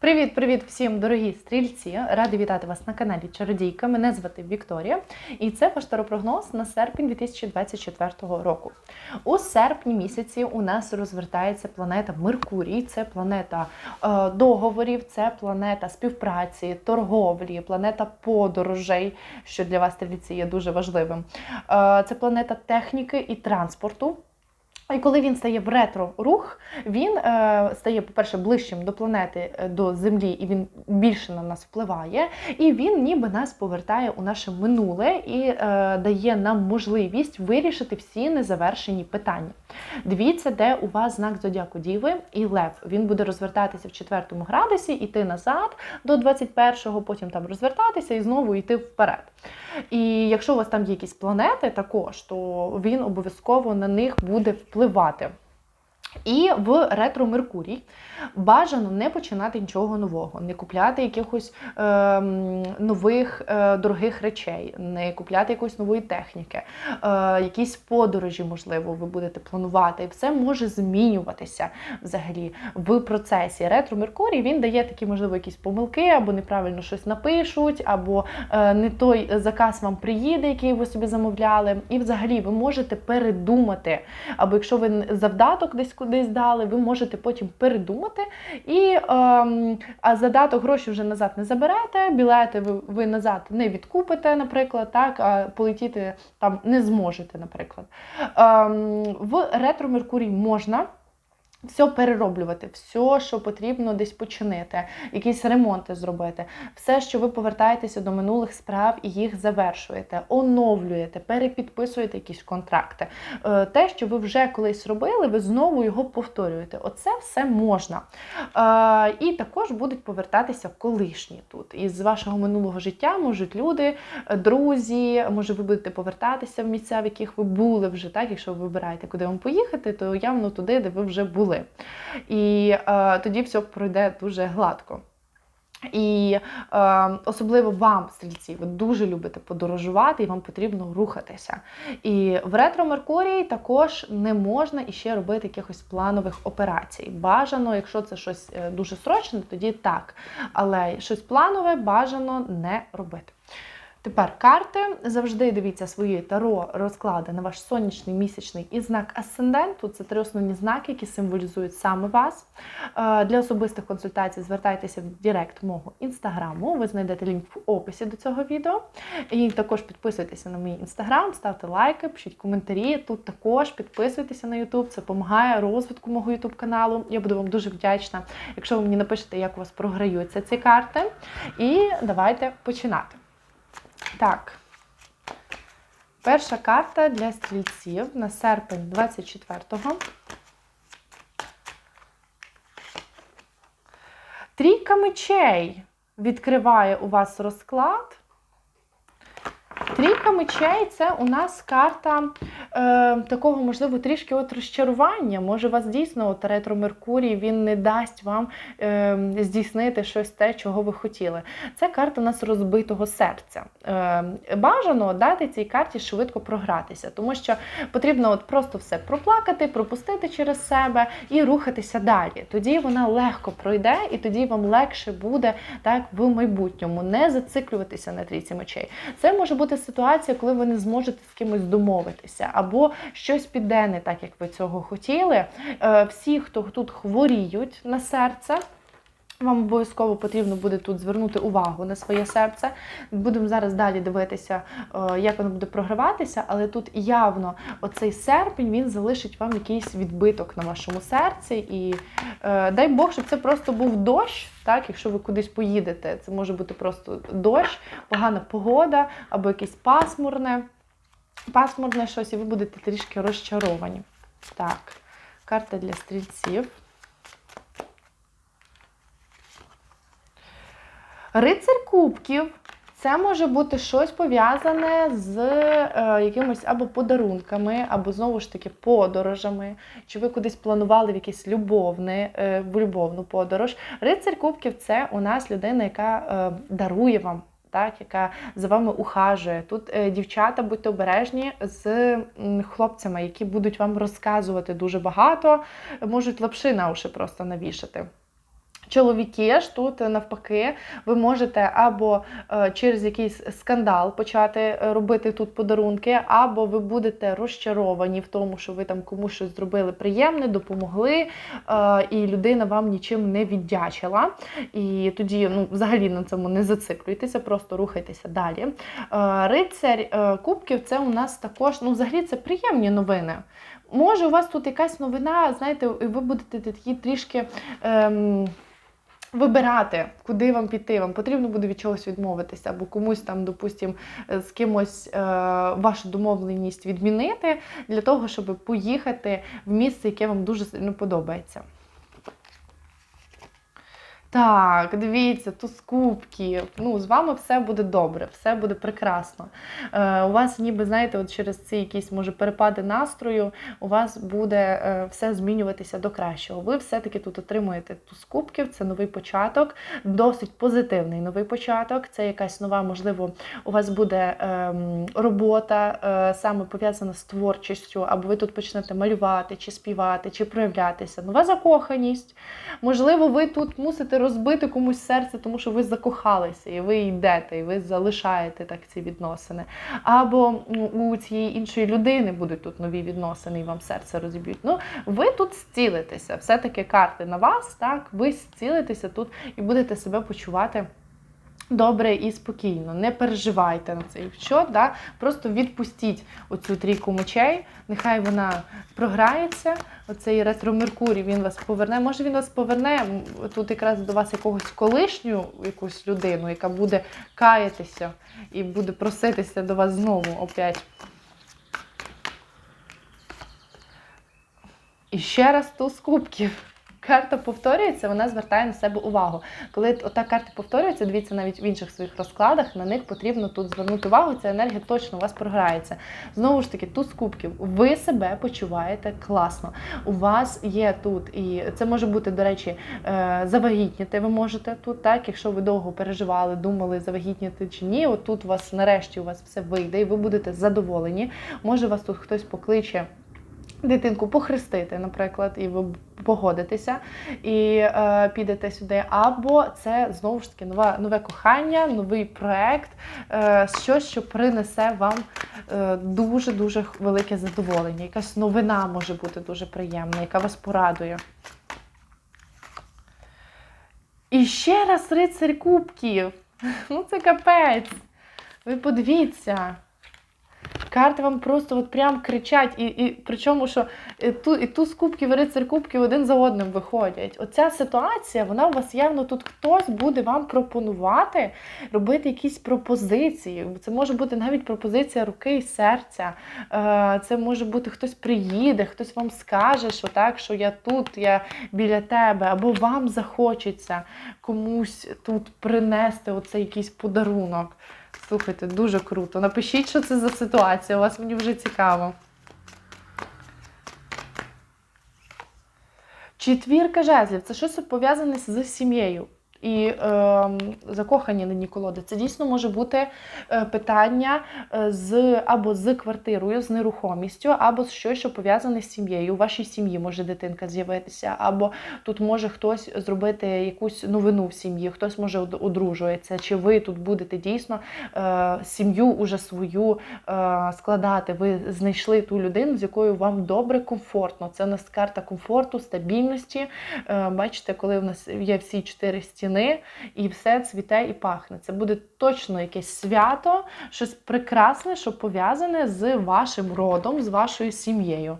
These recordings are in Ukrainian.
Привіт-привіт всім, дорогі стрільці! Раді вітати вас на каналі Чародійка. Мене звати Вікторія, і це ваш таропрогноз на серпень 2024 року. У серпні місяці у нас розвертається планета Меркурій, це планета е, договорів, це планета співпраці, торговлі, планета подорожей, що для вас стрільці є дуже важливим. Е, це планета техніки і транспорту. І коли він стає в ретро-рух, він е, стає, по-перше, ближчим до планети, е, до Землі, і він більше на нас впливає. І він ніби нас повертає у наше минуле і е, дає нам можливість вирішити всі незавершені питання. Дивіться, де у вас знак зодіаку Діви і Лев. Він буде розвертатися в четвертому градусі, іти назад до 21-го, потім там розвертатися і знову йти вперед. І якщо у вас там є якісь планети також, то він обов'язково на них буде впливати впливати. І в ретро Меркурій бажано не починати нічого нового, не купляти якихось е, нових е, дорогих речей, не купляти якоїсь нової техніки, е, якісь подорожі, можливо, ви будете планувати. І все може змінюватися взагалі в процесі. Ретро Меркурій він дає такі, можливо, якісь помилки, або неправильно щось напишуть, або е, не той заказ вам приїде, який ви собі замовляли. І взагалі ви можете передумати. Або якщо ви завдаток десь кудись дали, ви можете потім передумати. І ем, а задаток гроші вже назад не заберете, білети ви, ви назад не відкупите, наприклад, так, а полетіти там не зможете, наприклад. Ем, в ретро Меркурій можна. Все перероблювати, все, що потрібно десь починити, якісь ремонти зробити, все, що ви повертаєтеся до минулих справ і їх завершуєте, оновлюєте, перепідписуєте якісь контракти. Е, те, що ви вже колись робили, ви знову його повторюєте. Оце все можна. Е, і також будуть повертатися колишні тут. Із вашого минулого життя можуть люди, друзі, може, ви будете повертатися в місця, в яких ви були вже, так, якщо ви вибираєте, куди вам поїхати, то явно туди, де ви вже були були. І е, тоді все пройде дуже гладко. І е, особливо вам, стрільці, ви дуже любите подорожувати і вам потрібно рухатися. І в ретро Меркурій також не можна іще робити якихось планових операцій. Бажано, якщо це щось е, дуже срочне, тоді так. Але щось планове бажано не робити. Тепер карти. Завжди дивіться свої таро розклади на ваш сонячний, місячний і знак асценденту. Це три основні знаки, які символізують саме вас. Е, для особистих консультацій звертайтеся в Директ мого інстаграму. Ви знайдете лінк в описі до цього відео. І також підписуйтеся на мій інстаграм, ставте лайки, пишіть коментарі. Тут також підписуйтеся на YouTube, це допомагає розвитку мого YouTube каналу. Я буду вам дуже вдячна, якщо ви мені напишете, як у вас програються ці карти. І давайте починати. Так. Перша карта для стрільців на серпень 24-го. Трійка мечей відкриває у вас розклад. Трійка мечей це у нас карта е, такого, можливо, трішки от розчарування. Може, вас дійсно от ретро Меркурій він не дасть вам е, здійснити щось те, чого ви хотіли. Це карта у нас розбитого серця. Е, Бажано дати цій карті швидко програтися, тому що потрібно от просто все проплакати, пропустити через себе і рухатися далі. Тоді вона легко пройде, і тоді вам легше буде так в майбутньому не зациклюватися на трійці мечей. Це може бути ситуація, коли ви не зможете з кимось домовитися, або щось піде не так, як ви цього хотіли. Е, всі, хто тут хворіють на серце. Вам обов'язково потрібно буде тут звернути увагу на своє серце. Будемо зараз далі дивитися, е, як воно буде програватися, але тут явно оцей серпень він залишить вам якийсь відбиток на вашому серці. І е, дай Бог, щоб це просто був дощ, так, якщо ви кудись поїдете. Це може бути просто дощ, погана погода або якесь пасмурне, пасмурне щось, і ви будете трішки розчаровані. Так, карта для стрільців. Рицар кубків це може бути щось пов'язане з е, якимось або подарунками, або знову ж таки подорожами. Чи ви кудись планували в якийсь любовне, е, любовну подорож. Рицар кубків це у нас людина, яка е, дарує вам. Так, яка за вами ухажує. Тут е, дівчата, будьте обережні з м, хлопцями, які будуть вам розказувати дуже багато, можуть лапши на уші просто навішати. Чоловіки ж тут е, навпаки, ви можете або е, через якийсь скандал почати е, робити тут подарунки, або ви будете розчаровані в тому, що ви там комусь щось зробили приємне, допомогли, і людина вам нічим не віддячила. І тоді ну, взагалі на цьому не зациклюйтеся, просто рухайтеся далі. Рицарь Кубків це у нас також, ну, взагалі, це приємні новини. Може, у вас тут якась новина, знаєте, і ви будете такі трішки. Ем, Вибирати, куди вам піти, вам потрібно буде від чогось відмовитися, або комусь там, допустимо, з кимось е, вашу домовленість відмінити для того, щоб поїхати в місце, яке вам дуже сильно подобається. Так, дивіться, туз кубків. Ну, з вами все буде добре, все буде прекрасно. Е, у вас, ніби, знаєте, от через ці якісь, може, перепади настрою, у вас буде е, все змінюватися до кращого. Ви все-таки тут отримуєте туз кубків, це новий початок, досить позитивний новий початок. Це якась нова, можливо, у вас буде ем, робота е, саме пов'язана з творчістю, або ви тут почнете малювати, чи співати, чи проявлятися. Нова закоханість. Можливо, ви тут мусите розбити комусь серце, тому що ви закохалися, і ви йдете, і ви залишаєте так ці відносини. Або у цієї іншої людини будуть тут нові відносини, і вам серце розіб'ють. Ну, ви тут зцілитеся. Все-таки карти на вас, так, ви зцілитеся тут і будете себе почувати. Добре і спокійно, не переживайте на цей що, да? просто відпустіть оцю трійку мечей, нехай вона програється. Оцей ретро Меркурій він вас поверне. Може він вас поверне тут якраз до вас якогось колишню якусь людину, яка буде каятися і буде проситися до вас знову опять. І ще раз туз кубків. Карта повторюється, вона звертає на себе увагу. Коли ота карта повторюється, дивіться навіть в інших своїх розкладах, на них потрібно тут звернути увагу. Ця енергія точно у вас програється. Знову ж таки, туз кубків. Ви себе почуваєте класно. У вас є тут, і це може бути, до речі, е, завагітніти. Ви можете тут, так, якщо ви довго переживали, думали, завагітніти чи ні. От тут у вас нарешті у вас все вийде, і ви будете задоволені. Може, вас тут хтось покличе дитинку похрестити, наприклад, і ви погодитеся і е, підете сюди. Або це знову ж таки нове, нове кохання, новий проект, е, щось, що принесе вам е, дуже-дуже велике задоволення. Якась новина може бути дуже приємна, яка вас порадує. І ще раз рицарь кубків. Ну це капець. Ви подивіться. Карти вам просто от прям кричать, і, і причому, що і ту, і туз кубків, і рицар кубків один за одним виходять. Оця ситуація, вона у вас явно тут хтось буде вам пропонувати робити якісь пропозиції. Це може бути навіть пропозиція руки і серця. Е, Це може бути хтось приїде, хтось вам скаже, що так, що я тут, я біля тебе, або вам захочеться комусь тут принести оцей якийсь подарунок. Слухайте, дуже круто. Напишіть, що це за ситуація. У вас мені вже цікаво. Четвірка жезлів це щось пов'язане з сім'єю. І е, закохані нині колоди. Це дійсно може бути е, питання е, з або з квартирою, з нерухомістю, або з щось, що пов'язане з сім'єю. У вашій сім'ї може дитинка з'явитися, або тут може хтось зробити якусь новину в сім'ї, хтось може одружується. Чи ви тут будете дійсно е, сім'ю уже свою е, складати? Ви знайшли ту людину, з якою вам добре, комфортно. Це у нас карта комфорту, стабільності. Е, бачите, коли в нас є всі чотири стіни, і все цвіте і пахне. Це буде точно якесь свято, щось прекрасне, що пов'язане з вашим родом, з вашою сім'єю.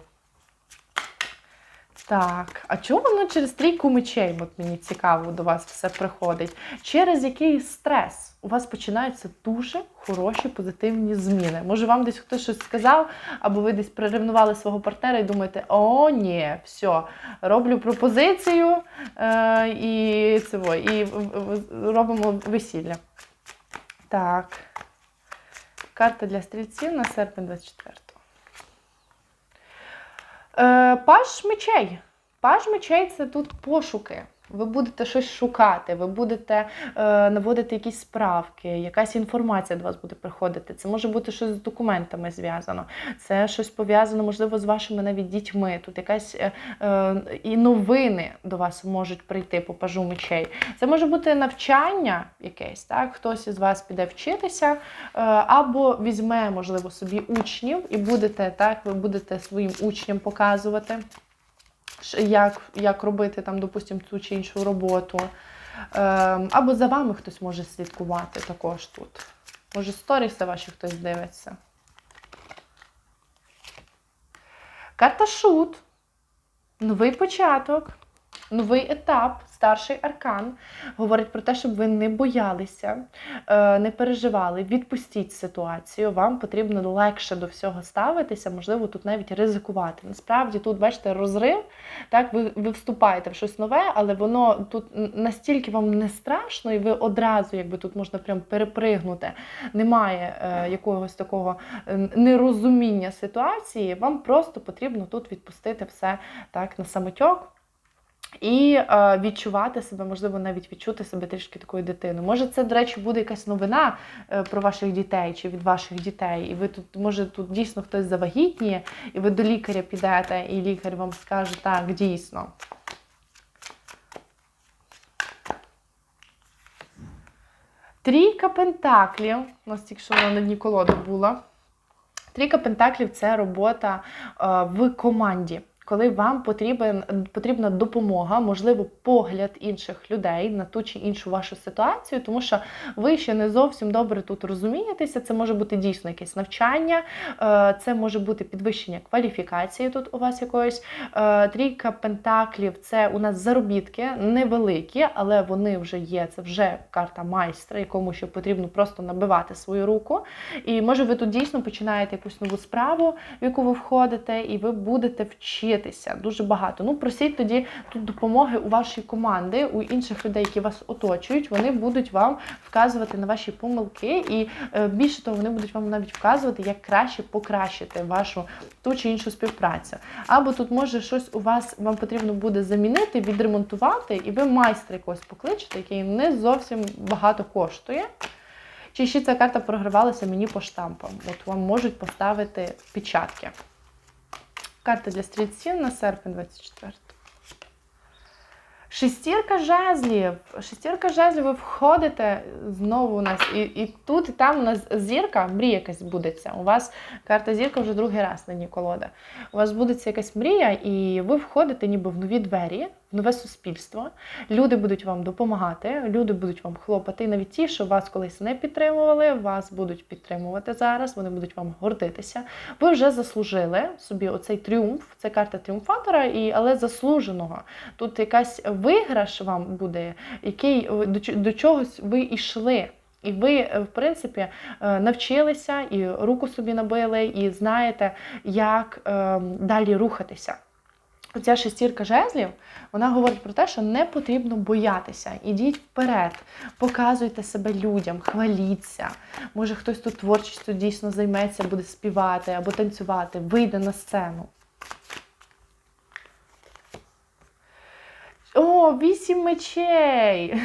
Так, а чому воно через трійку мечей? От мені цікаво, до вас все приходить. Через який стрес у вас починаються дуже хороші позитивні зміни. Може, вам десь хтось щось сказав, або ви десь приревнували свого партнера і думаєте, о, ні, все, роблю пропозицію е, і, цього, і робимо весілля. Так. Карта для стрільців на серпень 24 Е, Паж мечей. Паж мечей це тут пошуки. Ви будете щось шукати, ви будете е, наводити якісь справки, якась інформація до вас буде приходити. Це може бути щось з документами зв'язано, це щось пов'язано, можливо, з вашими навіть дітьми. Тут якась е, е, і новини до вас можуть прийти по пажу мечей. Це може бути навчання якесь, так? Хтось із вас піде вчитися, е, або візьме, можливо, собі учнів і будете так, ви будете своїм учням показувати як, як робити там, допустимо, ту чи іншу роботу. Ем, або за вами хтось може слідкувати також тут. Може, сторіси ваші хтось дивиться. Карта Шут. Новий початок, новий етап, старший аркан. Говорить про те, щоб ви не боялися, е, не переживали, відпустіть ситуацію. Вам потрібно легше до всього ставитися, можливо, тут навіть ризикувати. Насправді, тут, бачите, розрив. Так, ви, ви вступаєте в щось нове, але воно тут настільки вам не страшно, і ви одразу, якби тут можна прям перепригнути. Немає е, якогось такого е, нерозуміння ситуації. Вам просто потрібно тут відпустити все так на самотьок. І е, відчувати себе, можливо, навіть відчути себе трішки такою дитиною. Може, це, до речі, буде якась новина е, про ваших дітей чи від ваших дітей, і ви тут, може, тут дійсно хтось завагітніє, і ви до лікаря підете, і лікар вам скаже, так, дійсно. Трійка пентаклів. У нас тільки що вона на дні колоди була. Трійка пентаклів це робота е, в команді. Коли вам потрібен, потрібна допомога, можливо, погляд інших людей на ту чи іншу вашу ситуацію, тому що ви ще не зовсім добре тут розумієтеся. Це може бути дійсно якесь навчання, е, це може бути підвищення кваліфікації тут у вас якоїсь. Е, Трійка пентаклів це у нас заробітки невеликі, але вони вже є. Це вже карта майстра, якому ще потрібно просто набивати свою руку. І може ви тут дійсно починаєте якусь нову справу, в яку ви входите, і ви будете вчитися дуже багато. Ну, просіть тоді тут допомоги у вашій команди, у інших людей, які вас оточують. Вони будуть вам вказувати на ваші помилки, і е, більше того, вони будуть вам навіть вказувати, як краще покращити вашу ту чи іншу співпрацю. Або тут може щось у вас вам потрібно буде замінити, відремонтувати, і ви майстра якогось покличете, який не зовсім багато коштує. Чи ще ця карта програвалася мені по штампам? От вам можуть поставити печатки. Карта для стрільців на серпень 24. Шестірка жезлів. Шестірка жезлів, ви входите знову у нас, і, і тут, і там у нас зірка, мрія якась будеться. У вас карта зірка вже другий раз на дні колода. У вас будеться якась мрія, і ви входите ніби в нові двері, в нове суспільство. Люди будуть вам допомагати, люди будуть вам хлопати. І навіть ті, що вас колись не підтримували, вас будуть підтримувати зараз, вони будуть вам гордитися. Ви вже заслужили собі оцей тріумф, це карта тріумфатора, і, але заслуженого. Тут якась виграш вам буде, який до, до чогось ви йшли. І ви, е, в принципі, е, навчилися і руку собі набили, і знаєте, як е, далі рухатися. Оця шестірка жезлів, вона говорить про те, що не потрібно боятися. Ідіть вперед, показуйте себе людям, хваліться. Може, хтось тут творчістю дійсно займеться, буде співати або танцювати, вийде на сцену. О, вісім мечей!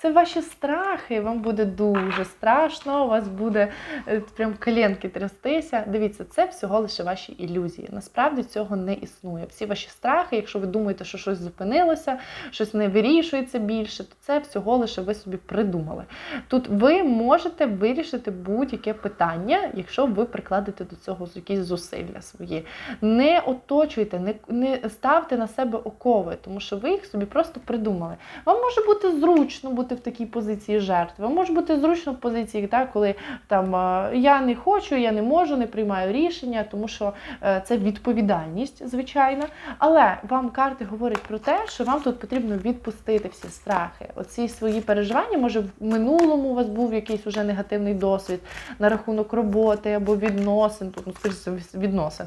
Це ваші страхи, вам буде дуже страшно, у вас буде е, прям коленки трястися. Дивіться, це всього лише ваші ілюзії. Насправді цього не існує. Всі ваші страхи, якщо ви думаєте, що щось зупинилося, щось не вирішується більше, то це всього лише ви собі придумали. Тут ви можете вирішити будь-яке питання, якщо ви прикладете до цього якісь зусилля свої. Не оточуйте, не, не ставте на себе окови, тому що ви їх собі просто придумали. Вам може бути зручно бути в такій позиції жертви. Може бути зручно в позиції, так, коли там я не хочу, я не можу, не приймаю рішення, тому що е, це відповідальність, звичайно. Але вам карти говорять про те, що вам тут потрібно відпустити всі страхи. Оці свої переживання, може, в минулому у вас був якийсь уже негативний досвід на рахунок роботи або відносин, тут ну, скоріше відносин.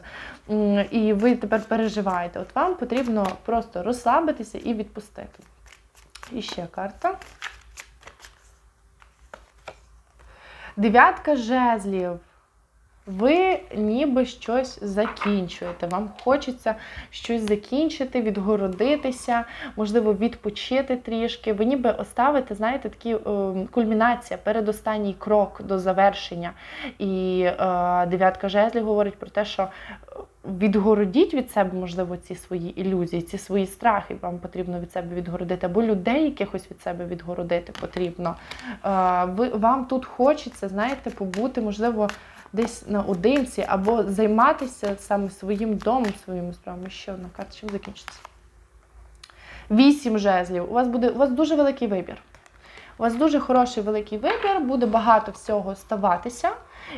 І ви тепер переживаєте. От вам потрібно просто розслабитися і відпустити. І ще карта. Дев'ятка жезлів. Ви ніби щось закінчуєте. Вам хочеться щось закінчити, відгородитися, можливо, відпочити трішки. Ви ніби оставите, знаєте, такі е, кульмінація, передостанній крок до завершення. І е, дев'ятка жезлів говорить про те, що відгородіть від себе, можливо, ці свої ілюзії, ці свої страхи. Вам потрібно від себе відгородити, або людей якихось від себе відгородити потрібно. Е, вам тут хочеться, знаєте, побути, можливо, десь наодинці, або займатися саме своїм домом, своїми справами. Ще одна карта, чим закінчиться? Вісім жезлів. У вас буде у вас дуже великий вибір. У вас дуже хороший великий вибір, буде багато всього ставатися,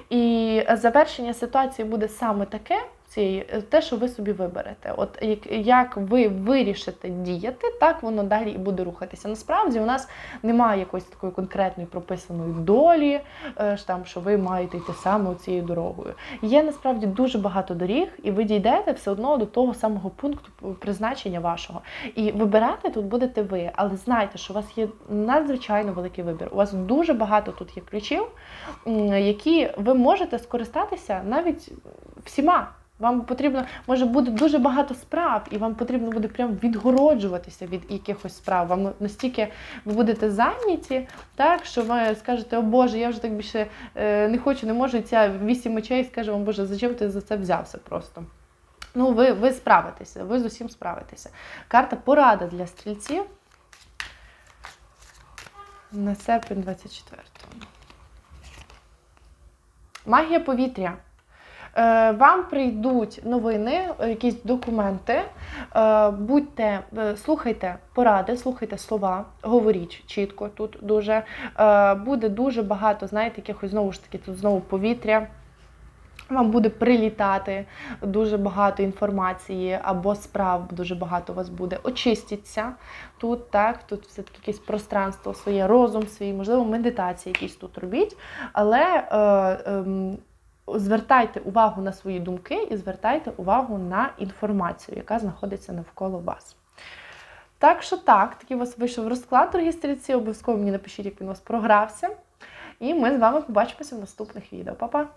і завершення ситуації буде саме таке. Цієї, Те, що ви собі виберете. От як, як ви вирішите діяти, так воно далі і буде рухатися. Насправді у нас немає якоїсь такої конкретної прописаної долі, е, ж там, що ви маєте йти саме цією дорогою. Є насправді дуже багато доріг, і ви дійдете все одно до того самого пункту призначення вашого. І вибирати тут будете ви, але знайте, що у вас є надзвичайно великий вибір. У вас дуже багато тут є ключів, які ви можете скористатися навіть всіма. Вам потрібно, може буде дуже багато справ, і вам потрібно буде прям відгороджуватися від якихось справ. Вам настільки ви будете зайняті, так що ви скажете, о Боже, я вже так більше е, не хочу, не можу. І ця вісім очей скаже вам, Боже, зачем ти за це взявся просто? Ну, ви, ви справитеся, ви з усім справитеся. Карта порада для стрільців на серпень 24-го. Магія повітря. Е, Вам прийдуть новини, якісь документи. Е, Будьте, е, слухайте поради, слухайте слова, говоріть чітко тут дуже. Буде дуже багато, знаєте, якихось знову ж таки, тут знову повітря. Вам буде прилітати дуже багато інформації або справ дуже багато у вас буде. Очистіться тут, так, тут все-таки якесь пространство своє, розум свій, можливо, медитації якісь тут робіть. Але е, е, звертайте увагу на свої думки і звертайте увагу на інформацію, яка знаходиться навколо вас. Так що так, такий у вас вийшов розклад, дорогі стрільці. Обов'язково мені напишіть, як він у вас програвся. І ми з вами побачимося в наступних відео. Па-па!